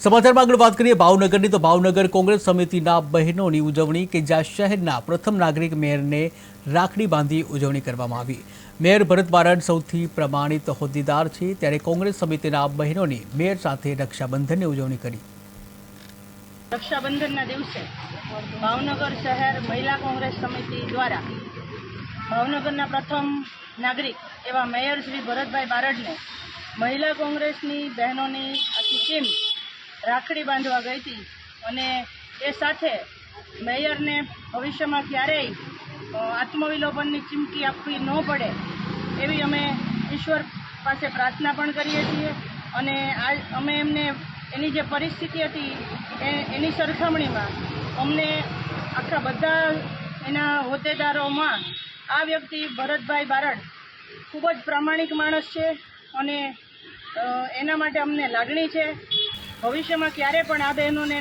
સમાચારમાં આગળ વાત કરીએ ભાવનગરની. તો ભાવનગર કોંગ્રેસ સમિતિના બહેનોની ઉજવણી કે જ્યાં શહેરના પ્રથમ નાગરિક મેયરને રાખડી બાંધી ઉજવણી કરવામાં આવી. મેયર ભરત બારડ સૌથી પ્રમાણિત હોદ્દેદાર છે. ત્યારે કોંગ્રેસ સમિતિના બહેનોની મેયર સાથે રક્ષાબંધનની ઉજવણી કરી. રક્ષાબંધનના દિવસે ભાવનગર શહેર મહિલા કોંગ્રેસ સમિતિ દ્વારા ભાવનગરના પ્રથમ નાગરિક એવા મેયર શ્રી ભરતભાઈ બારડને મહિલા કોંગ્રેસની બહેનોની આખી ટીમ રાખડી બાંધવા ગઈ હતી. અને એ સાથે મેયરને ભવિષ્યમાં ક્યારેય આત્મવિલોપનની ચીમકી આપવી ન પડે એવી અમે ઈશ્વર પાસે પ્રાર્થના પણ કરીએ છીએ. અને આ અમે એમને, એની જે પરિસ્થિતિ હતી, એ, એની સરખામણીમાં અમને આખા બધા એના હોદ્દેદારોમાં આ વ્યક્તિ ભરતભાઈ બારડ ખૂબ જ પ્રામાણિક માણસ છે અને એના માટે અમને લાગણી છે. ભવિષ્યમાં ક્યારે પણ આ બહેનોને